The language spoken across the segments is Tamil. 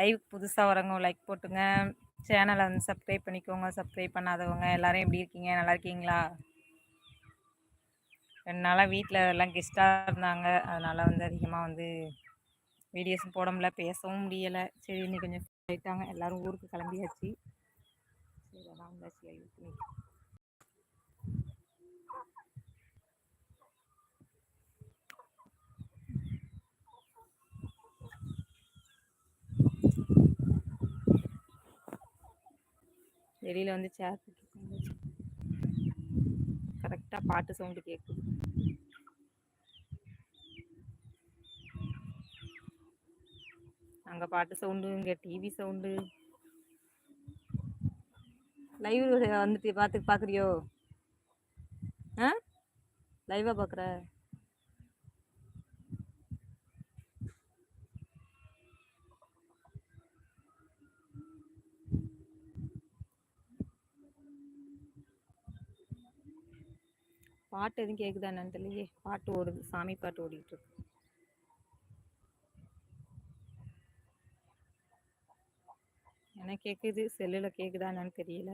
லைவ் புதுசாக வரவங்க லைக் போட்டுங்க. சேனலை வந்து சப்ஸ்கிரைப் பண்ணிக்கோங்க. சப்ஸ்கிரைப் பண்ணாதவங்க எல்லோரும் எப்படி இருக்கீங்க? நல்லா இருக்கீங்களா? ரெண்டு நாளாக வீட்டில் எல்லாம் கெஸ்ட்டாக இருந்தாங்க. அதனால் வந்து அதிகமாக வந்து வீடியோஸும் போட முடியல. பேசவும் முடியலை. சரி இன்னைக்கு கொஞ்சம் ஆயிட்டாங்க. எல்லோரும் ஊருக்கு கிளம்பியாச்சு. சரி அதான் வந்து லைவ் வெளியில் வந்து சேர் கரெக்டாக பாட்டு சவுண்டு கேட்குது அங்கே பாட்டு சவுண்டு இங்கே டிவி சவுண்டு லைவ் வந்துட்டு பார்த்து பார்க்குறியோ ஆ? லைவாக பார்க்குற பாட்டு எதுவும் கேட்குதா என்னன்னு தெரியலையே. பாட்டு ஓடுது. சாமி பாட்டு ஓடிட்டு இருக்கு. எனக்கு கேட்குது செல்லில் கேட்குதா என்னன்னு தெரியல.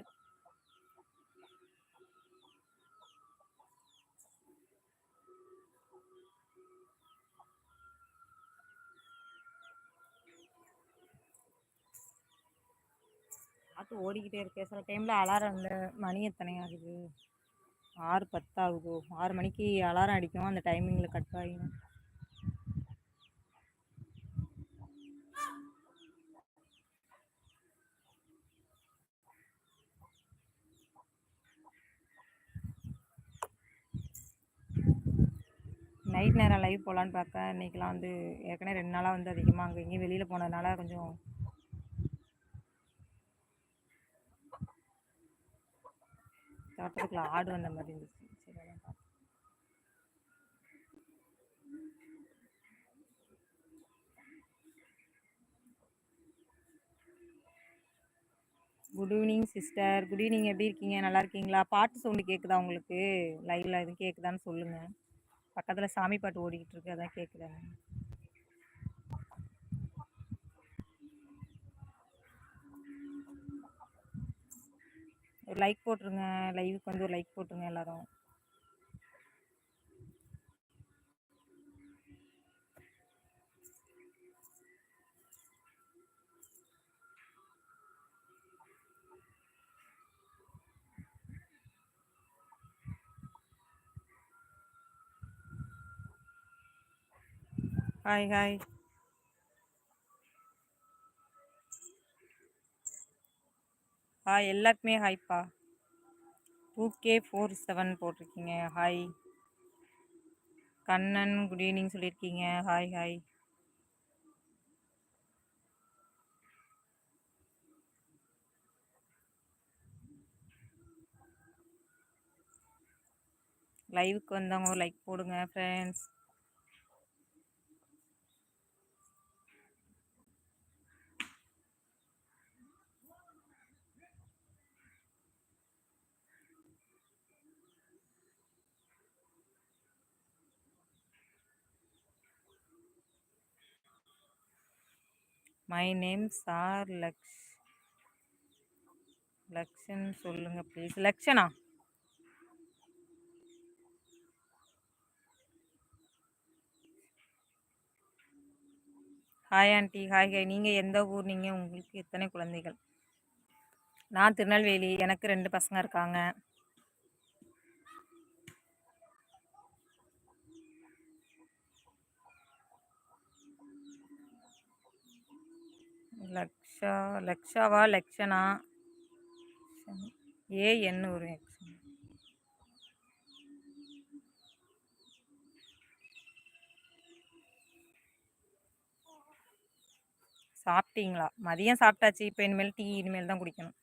பாட்டு ஓடிக்கிட்டே இருக்கேன் சில டைமில் அலாரம் இல்லை மணி எத்தனை ஆகுது? ஆறு பத்தாகுதோ. ஆறு மணிக்கு அலாரம் அடிக்கும். அந்த டைமிங்கில் கட் ஆகிடும் நைட் நேரம் லைவ் போகலான்னு பார்க்க இன்றைக்கெலாம் வந்து ஏற்கனவே ரெண்டு நாளாக வந்து அதிகமாக அங்கே இங்கேயும் வெளியில் போனதுனால கொஞ்சம் தோட்டத்துக்குள்ள ஆடு வந்த மாதிரி இருந்துச்சு. சரி அதான் பார்த்தேன் good evening sister good evening எப்படி இருக்கீங்க? நல்லா இருக்கீங்களா? பாட்டு சவுண்டு கேட்குதா உங்களுக்கு? லைவில் எதுவும் கேட்குதான்னு சொல்லுங்கள் பக்கத்தில் சாமி பாட்டு ஓடிக்கிட்டு இருக்கு அதான் கேட்குதாங்க ஒரு லைக் போட்டுருங்க. லைவுக்கு வந்து ஒரு லைக் போட்டுருங்க எல்லாரும். ஹாய் ஹாய் ஹாய் எல்லாருக்குமே ஹாய்ப்பா டூ கே ஃபோர் செவன் போட்டிருக்கீங்க. ஹாய் கண்ணன் குட் ஈவினிங் சொல்லியிருக்கீங்க ஹாய் ஹாய் லைவுக்கு வந்தவங்க லைக் போடுங்க friends my name sir Laksh Lakshan சொல்லுங்க please Lakshana hi aunty hi hi நீங்கள் எந்த ஊர்? நீங்கள் உங்களுக்கு எத்தனை குழந்தைகள்? நான் திருநெல்வேலி. எனக்கு ரெண்டு பசங்க இருக்காங்க. லக்ஷா லக்ஷாவா லக்ஷனா? ஏ என்ன ஒரு சாப்பிட்டீங்களா? மதியம் சாப்பிட்டாச்சு. இப்போ இனிமேல் டீ இனிமேல் தான் குடிக்கணும்.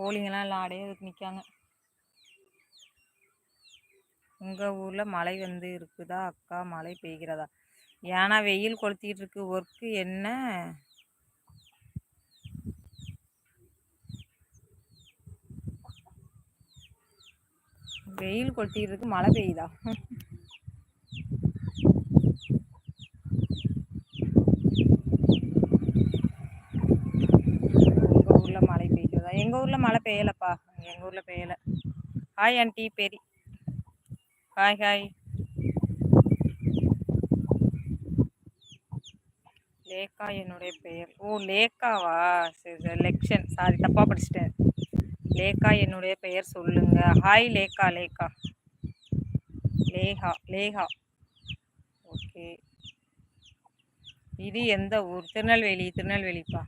கோழிங்கெல்லாம் எல்லாம் அடையே நிற்காங்க. உங்கள் ஊரில் மழை வந்து இருக்குதா அக்கா? மழை பெய்கிறதா? ஏன்னா வெயில் கொளுத்திட்டு இருக்கு. ஒர்க்கு என்ன? வெயில் கொளுத்திட்டு இருக்கு. மழை பெய்யுதா உங்கள் ஊரில் மழை பெய்கிறதா எங்கள் ஊரில் மழை பெய்யலப்பா. எங்கள் ஊரில் பெய்யலை. ஹாய் ஆண்டி பெரி ஹாய் ஹாய் லேக்கா என்னுடைய பெயர். ஓ லேக்காவா சரி சரி. லெக்ஷன் சாரி தப்பாக படிச்சிட்டேன். லேக்கா என்னுடைய பெயர் சொல்லுங்க. ஹாய் லேக்கா லேக்கா லேஹா லேஹா ஓகே இது எந்த ஊர்? திருநெல்வேலி திருநெல்வேலிப்பா.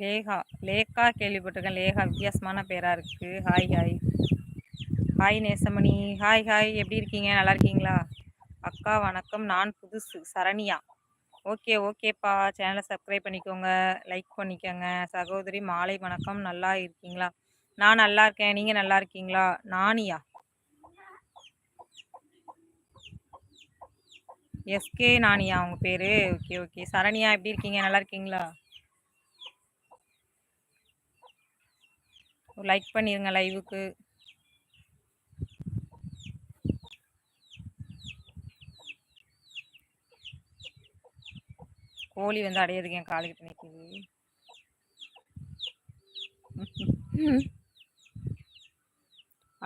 லேகா லேக்கா கேள்விப்பட்டிருக்கேன். லேகா வித்தியாசமான பேராக இருக்குது hi hi. Hi Nesamani. Hi hi. எப்படி இருக்கீங்க? நல்லா இருக்கீங்களா? அக்கா வணக்கம். நான் புதுசு. சரணியா. ஓகே ஓகேப்பா. சேனலை சப்ஸ்கிரைப் பண்ணிக்கோங்க. லைக் பண்ணிக்கோங்க. சகோதரி மாலை வணக்கம். நல்லா இருக்கீங்களா? நான் நல்லா இருக்கேன். நீங்கள் நல்லா இருக்கீங்களா? நானியா? எஸ்கே நானியா உங்கள் பேர். Okay okay. சரணியா எப்படி இருக்கீங்க? நல்லா இருக்கீங்களா? லைக் பண்ணிடுங்க லைவுக்கு. கோழி வந்து அடையிறதுக்கு என் காலுக்கிட்ட நிற்குது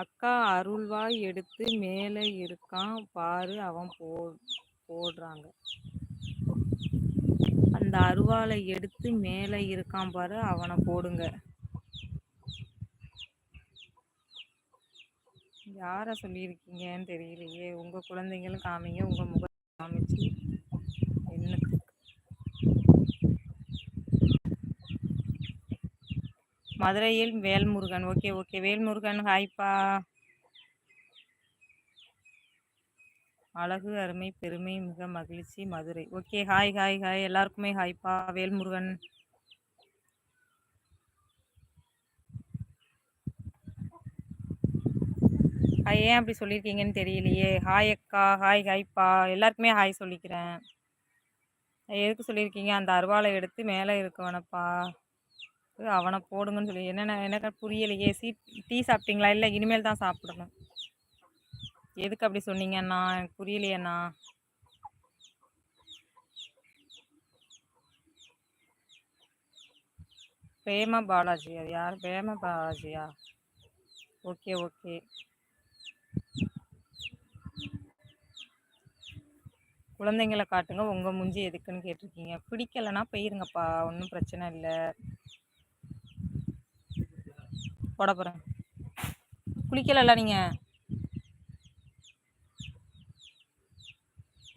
அக்கா அருள்வாய் எடுத்து மேலே இருக்கான் பாரு அவன் போ போடுறாங்க. அந்த அருவாளை எடுத்து மேலே இருக்கான் பாரு அவனை போடுங்க. யாரை சொல்லியிருக்கீங்கன்னு தெரியலையே. உங்கள் குழந்தைங்களும் காமிங்க. உங்கள் முகம் காமிச்சு என்ன மதுரையில் வேல்முருகன். Okay okay. வேல்முருகன் ஹாய்ப்பா. அழகு அருமை பெருமை மிக மகிழ்ச்சி Madurai. Okay hi hi hi. எல்லாருக்குமே ஹாய்ப்பா. வேல்முருகன். ஏன் அப்படி சொல்லியிருக்கீங்கன்னு தெரியலையே. ஹாய் அக்கா ஹாய் ஹாய்ப்பா எல்லாருக்குமே ஹாய் சொல்லிக்கிறேன். எதுக்கு சொல்லியிருக்கீங்க? அந்த அருவாளை எடுத்து மேலே இருக்கவனப்பா அவனை போடுங்கன்னு சொல்லி. என்னென்ன எனக்கு புரியலையே. சீ டீ சாப்பிட்டீங்களா? இல்லை இனிமேல் தான் சாப்பிடணும். எதுக்கு அப்படி சொன்னீங்கண்ணா எனக்கு புரியலையண்ணா. பிரேமா பாலாஜி அது யார்? பிரேமா பாலாஜியா ஓகே ஓகே. குழந்தைங்களை காட்டுங்க. உங்கள் முஞ்சி எதுக்குன்னு கேட்டிருக்கீங்க. பிடிக்கலைன்னா போயிருங்கப்பா. ஒன்றும் பிரச்சனை இல்லை. போட போகிறேன் குளிக்கலைல்ல நீங்கள்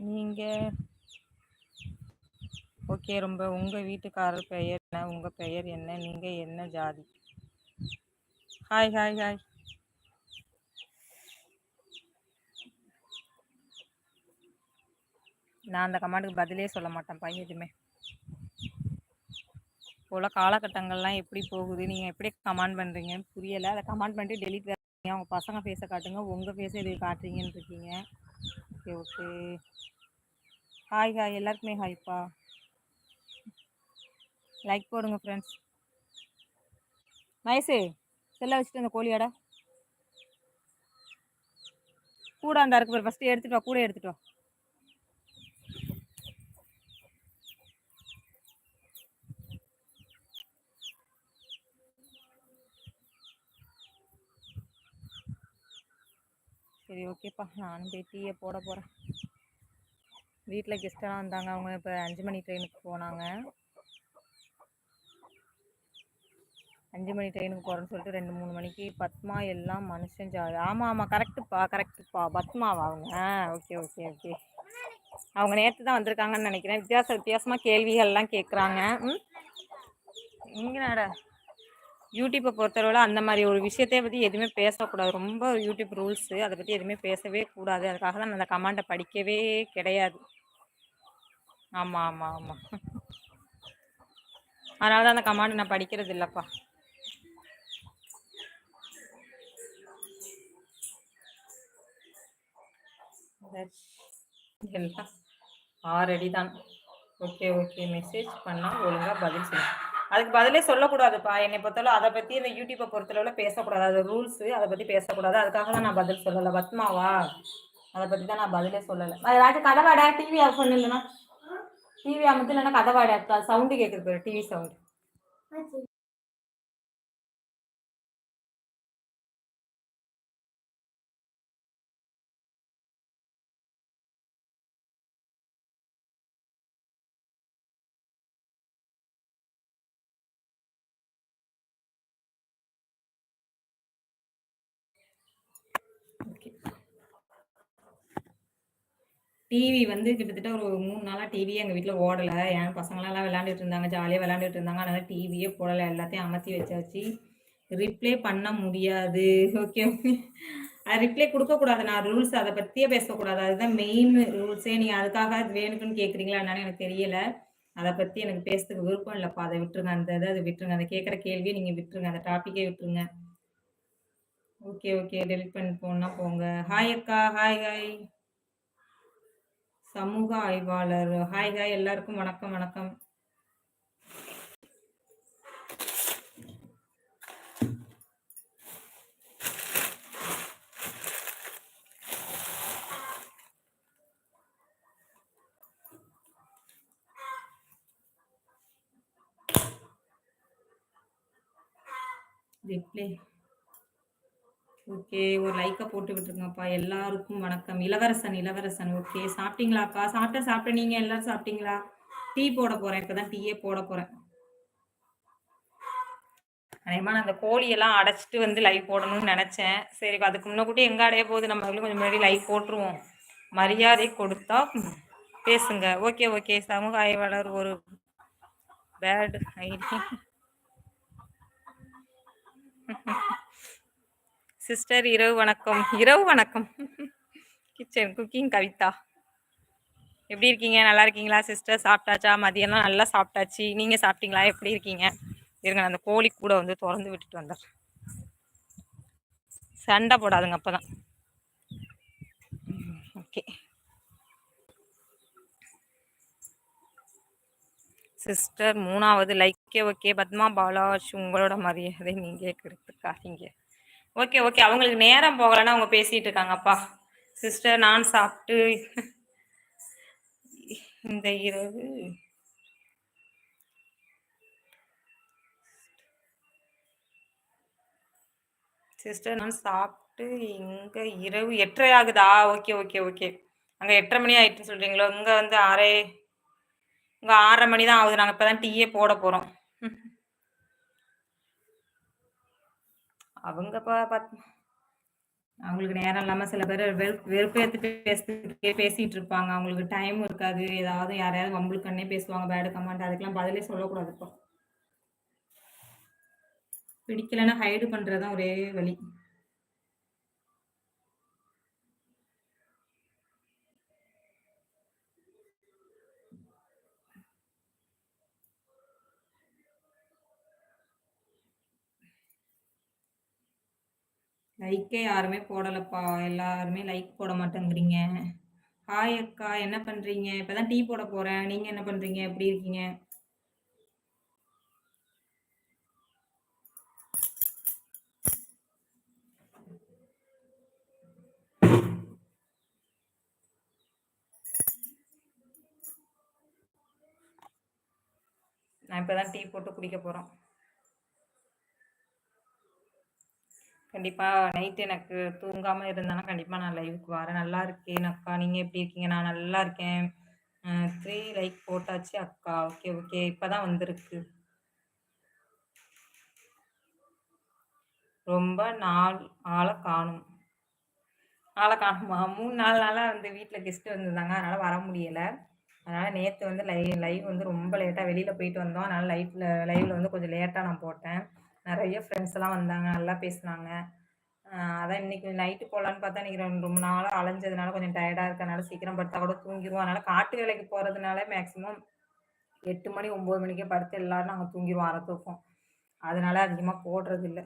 நீங்கள் ஓகே. ரொம்ப உங்கள் வீட்டுக்காரர் பெயர் என்ன? உங்கள் பெயர் என்ன? நீங்கள் என்ன ஜாதி? Hi hi hi. நான் அந்த கமாண்டுக்கு பதிலே சொல்ல மாட்டேன்ப்பா எதுவுமே. போல் காலகட்டங்கள்லாம் எப்படி போகுது? நீங்கள் எப்படி கமாண்ட் பண்ணுறீங்கன்னு புரியலை. அதை கமாண்ட் பண்ணிட்டு டெலிட் பண்ணுறீங்க அவங்க பசங்க ஃபேஸை காட்டுங்க. உங்கள் ஃபேஸை எது காட்டுறீங்கன்னு இருக்கீங்க. Okay okay. ஹாய் ஹாய் எல்லாருக்குமே ஹாய்ப்பா லைக் போடுங்க ஃப்ரெண்ட்ஸ் மயசு செல்ல வச்சுட்டு அந்த கோழியாடா. கூட அந்த இருக்கு ஃபஸ்ட்டு எடுத்துகிட்டு வா. கூட எடுத்துகிட்டு வா. சரி ஓகேப்பா. நானும் போய் டீயை போட போகிறேன் வீட்டில் கெஸ்ட்டெல்லாம் வந்தாங்க. அவங்க இப்போ அஞ்சு மணி ட்ரெயினுக்கு போனாங்க. அஞ்சு மணி ட்ரெயினுக்கு போகிறேன்னு சொல்லிட்டு ரெண்டு மூணு மணிக்கு பத்மா எல்லாம் மனுஷன் ஜா ஆமாம் ஆமாம் கரெக்டுப்பா கரெக்டுப்பா பத்மாவா அவங்க? ஆ ஓகே ஓகே ஓகே. அவங்க நேற்று தான் வந்திருக்காங்கன்னு நினைக்கிறேன். வித்தியாச வித்தியாசமாக கேள்விகள்லாம் கேட்குறாங்க ம்? இங்கே நட. யூடியூப்பை பொறுத்தளவில் அந்த மாதிரி ஒரு விஷயத்தை பற்றி எதுவுமே பேசக்கூடாது. ரொம்ப யூடியூப் ரூல்ஸு அதை பற்றி எதுவுமே பேசவே கூடாது. அதுக்காக தான் நான் அந்த கமாண்டை படிக்கவே கிடையாது. ஆமாம் ஆமாம் ஆமாம் அதனால தான் அந்த கமெண்ட் நான் படிக்கிறது இல்லைப்பா. ஆறு அடி தான் ஓகே ஓகே. மெசேஜ் பண்ணால் ஒழுங்காக பதில் செய்யும் அதுக்கு பதிலே சொல்லக்கூடாதுப்பா. என்னை பொறுத்தளவு அதை பற்றி இந்த யூடியூப்பை பொறுத்தளவுல பேசக்கூடாது. அது ரூல்ஸு அதை பற்றி பேசக்கூடாது. அதுக்காக தான் நான் பதில் சொல்லலை. பத்மாவா? அதை பற்றி தான் நான் பதிலே சொல்லலை. ஏதாச்சும் கதவாடா டிவி ஆஃப் பண்ணு இல்லைன்னா. டிவி அமர்த்து இல்லைன்னா கதவாடா சவுண்டு கேட்குது டிவி சவுண்டு டிவி வந்து கிட்டத்தட்ட ஒரு மூணு நாளாக டிவியே எங்கள் வீட்டில் ஓடலை. என் பசங்களெல்லாம் விளாண்டுட்டு இருந்தாங்க ஜாலியாக விளாண்டுட்டு இருந்தாங்க. அதனால் டிவியே போடலை. எல்லாத்தையும் அமர்த்தி வச்சாச்சு. ரிப்ளே பண்ண முடியாது. ஓகே ஓகே அது ரிப்ளே கொடுக்கக்கூடாது. நான் ரூல்ஸ் அதை பற்றியே பேசக்கூடாது. அதுதான் மெயின் ரூல்ஸே நீங்கள் அதுக்காக அது வேணுக்குன்னு கேட்குறீங்களா என்னன்னு எனக்கு தெரியலை. அதை பற்றி எனக்கு பேசுறதுக்கு விருப்பம் இல்லைப்பா. அதை விட்டுருங்க. அந்த இதை அதை விட்டுருங்க. அதை கேட்குற கேள்வியை நீங்கள் விட்டுருங்க. அந்த டாப்பிக்கே விட்டுருங்க. ஓகே ஓகே டெலிட் பண்ணி போனால் போங்க. ஹாய் அக்கா. ஹாய் ஹாய் சமூக ஆய்வாளர். ஹாய் ஹாய் எல்லாருக்கும் வணக்கம் வணக்கம். ரிப்ளை ஓகே ஒரு லைக்கை போட்டு விட்டுருங்கப்பா. எல்லாருக்கும் வணக்கம். இளவரசன் இளவரசன். ஓகே சாப்பிட்டீங்களாப்பா சாப்பிட்டா சாப்பிட்ட. நீங்க எல்லாரும் சாப்பிட்டீங்களா? டீ போட போறேன். இப்பதான் டீயே போட போறேன். அதேமா நான் அந்த கோழியெல்லாம் அடைச்சிட்டு வந்து லைவ் போடணும்னு நினச்சேன். சரி அதுக்கு முன்னக்கூட்டி எங்கே அடைய போகுது? நம்ம கொஞ்சம் முன்னாடி லைவ் போட்டுருவோம். மரியாதை கொடுத்தா பேசுங்க. ஓகே ஓகே சமூக ஆய்வாளர் ஒரு பேட் ஐடி சிஸ்டர் இரவு வணக்கம். இரவு வணக்கம். Kitchen cooking Kavitha. எப்படி இருக்கீங்க? நல்லா இருக்கீங்களா சிஸ்டர் சாப்பிட்டாச்சா? மதியம்லாம் நல்லா சாப்பிட்டாச்சு. நீங்கள் சாப்பிட்டீங்களா? எப்படி இருக்கீங்க? இருங்க அந்த கோழி கூட வந்து திறந்து விட்டுட்டு வந்தார் சண்டை போடாதுங்க அப்போ தான் ஓகே சிஸ்டர் மூணாவது லைக்கே ஓகே பத்மா பாலாஜ் உங்களோட மரியாதை நீங்கள் கிடைத்துக்காதீங்க ஓகே ஓகே. அவங்களுக்கு நேரம் போகலன்னா அவங்க பேசிட்டு இருக்காங்கப்பா சிஸ்டர் நான் சாப்பிட்டு இந்த இரவு. சிஸ்டர் நான் சாப்பிட்டு இங்க இரவு எட்டரை ஆகுதா? Okay okay okay. அங்க எட்டரை மணி ஆயிட்டு சொல்றீங்களோ? இங்க வந்து ஆறே இங்க ஆறரை மணி தான் ஆகுது. நாங்க இப்பதான் டீயே போட போறோம். அவங்க அவங்களுக்கு நேரம் இல்லாம சில பேர் வெறு வெறுப்பேற்று பேசிட்டு இருப்பாங்க. அவங்களுக்கு டைம் இருக்காது. ஏதாவது யாரையாவது வம்பளுக்கு பேசுவாங்க. பேடு கமெண்ட் அதுக்கெல்லாம் பதிலே சொல்லக்கூடாது இப்போ. பிடிக்கலன்னா ஹைடு பண்றதுதான் ஒரே வழி. லைக்கே யாருமே போடலப்பா. எல்லாருமே லைக் போட மாட்டேங்கிறீங்க. ஹாய் அக்கா என்ன பண்ணுறீங்க இப்போ தான் டீ போட போகிறேன் நீங்கள் என்ன பண்ணுறீங்க எப்படி இருக்கீங்க? நான் இப்போ தான் டீ போட்டு குடிக்க போகிறோம் கண்டிப்பாக நைட் எனக்கு தூங்காமல் இருந்தேன்னா கண்டிப்பாக நான் லைவுக்கு வரேன். நல்லா இருக்கேன் அக்கா. நீங்கள் எப்படி இருக்கீங்க? நான் நல்லா இருக்கேன். த்ரீ லைக் போட்டாச்சு அக்கா. ஓகே ஓகே இப்போ தான் வந்திருக்கு. ரொம்ப நாள் ஆளை காணும். ஆளை காணுமா? மூணு நாலு நாளாக வந்து வீட்டில் கெஸ்ட்டு வந்திருந்தாங்க. அதனால் வர முடியலை. அதனால் நேற்று வந்து லை லைவ் வந்து ரொம்ப லேட்டாக வெளியில் போயிட்டு வந்தோம். அதனால் லைட்டில் லைவில் வந்து கொஞ்சம் லேட்டாக நான் போட்டேன். நிறைய ஃப்ரெண்ட்ஸ் எல்லாம் வந்தாங்க நல்லா பேசினாங்க. அதான் இன்னைக்கு நைட்டு போகலான்னு பார்த்தா இன்னைக்கு ரெண்டு ரொம்ப நாளாக அலைஞ்சதுனால கொஞ்சம் டயர்டாக இருக்கனால சீக்கிரம் படுத்தா கூட தூங்கிடுவோம் அதனால் காட்டு வேலைக்கு போகிறதுனால மேக்ஸிமம் எட்டு மணி ஒம்பது மணிக்கே படுத்து எல்லாரும் நாங்கள் தூங்கிடுவோம் அரை தூக்கம் அதனால அதிகமாக போடுறது இல்லை.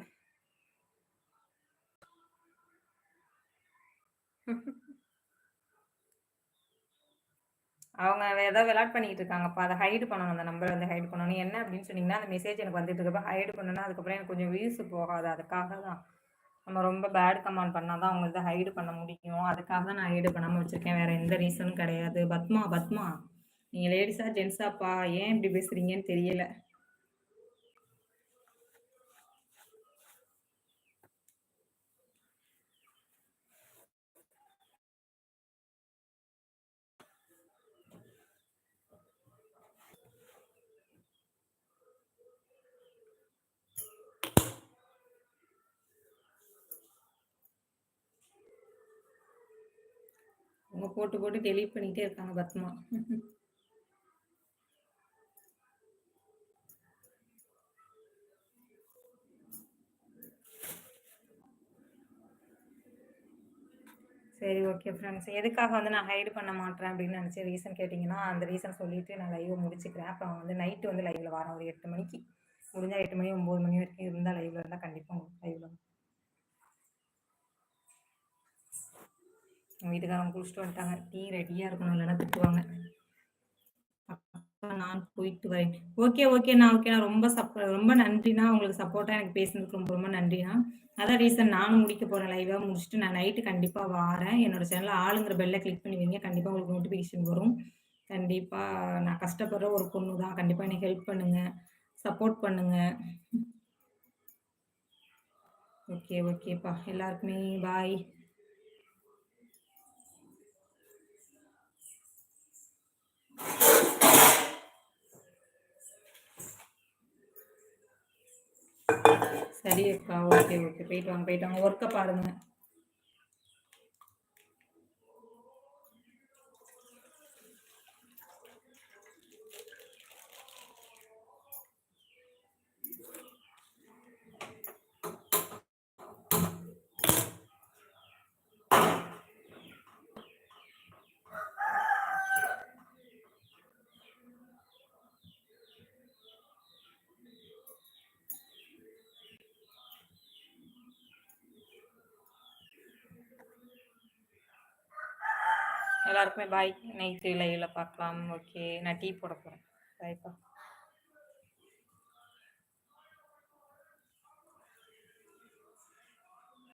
அவங்க ஏதோ விளாட் பண்ணிக்கிட்டு இருக்காங்கப்பா அதை ஹைடு பண்ணணும் அந்த நம்பரை வந்து ஹைடு பண்ணணும். என்ன அப்படின்னு சொன்னீங்கன்னா அந்த மெசேஜ் எனக்கு வந்துட்டு இருக்கப்ப ஹைடு பண்ணணும்னா அதுக்கப்புறம் எனக்கு கொஞ்சம் வியூஸ் போகாது. அதுக்காக தான். நம்ம ரொம்ப பேட் கமெண்ட் பண்ணால் தான் அவங்கள்ட்ட ஹைடு பண்ண முடியும். அதுக்காக தான் நான் ஹைடு பண்ணாமல் வச்சுருக்கேன். வேறு எந்த ரீசனும் கிடையாது. பத்மா பத்மா. நீங்கள் லேடிஸா ஜென்ஸாப்பா ஏன் இப்படி பேசுகிறீங்கன்னு தெரியல. அவங்க போட்டு போட்டு டெலீட் பண்ணிக்கிட்டே இருக்காங்க பத்மா. சரி ஓகே ஃப்ரெண்ட்ஸ் எதுக்காக வந்து நான் ஹைடு பண்ண மாட்டேன் அப்படின்னு நினச்சி ரீசன் கேட்டிங்கன்னா அந்த ரீசன் சொல்லிவிட்டு நான் லைவை முடிச்சுக்கிறேன். அப்புறம் வந்து நைட்டு வந்து லைவில் வரேன். ஒரு எட்டு மணிக்கு. முடிஞ்சால் எட்டு மணி ஒம்பது மணி வரைக்கும் இருந்தால் லைவில் இருந்தால் கண்டிப்பாக உங்களுக்கு லைவில் வீட்டுக்காரங்க குளிச்சுட்டு வந்துட்டாங்க. டீ ரெடியாக இருக்கணும். இல்லைன்னா திட்டுவாங்க. நான் போயிட்டு வரேன். ஓகே ஓகே நான் ஓகே நான் ரொம்ப சப்போ ரொம்ப நன்றிண்ணா. உங்களுக்கு சப்போர்ட்டாக எனக்கு பேசுனதுக்கு ரொம்ப ரொம்ப நன்றிண்ணா. அதான் ரீசன் நானும் முடிக்க போகிறேன் லைவாக முடிச்சுட்டு நான் நைட்டு கண்டிப்பாக வாரேன். என்னோட சேனலில் ஆளுங்கிற பெல்லை கிளிக் பண்ணி வைங்க. கண்டிப்பாக உங்களுக்கு நோட்டிஃபிகேஷன் வரும். கண்டிப்பாக நான் கஷ்டப்படுற ஒரு பொண்ணு தான். கண்டிப்பாக எனக்கு ஹெல்ப் பண்ணுங்கள் சப்போர்ட் பண்ணுங்கள் ஓகே ஓகேப்பா எல்லாருக்குமே பாய் சரி அக்கா ஓகே ஓகே போயிட்டு வாங்க போயிட்டு வாங்க. ஒர்க்கை பாருங்க. எல்லாருக்குமே பாய். நைட்டு லைவில் பார்க்கலாம். ஓகே. நான் டீ போட போகிறேன் பாய்ப்பா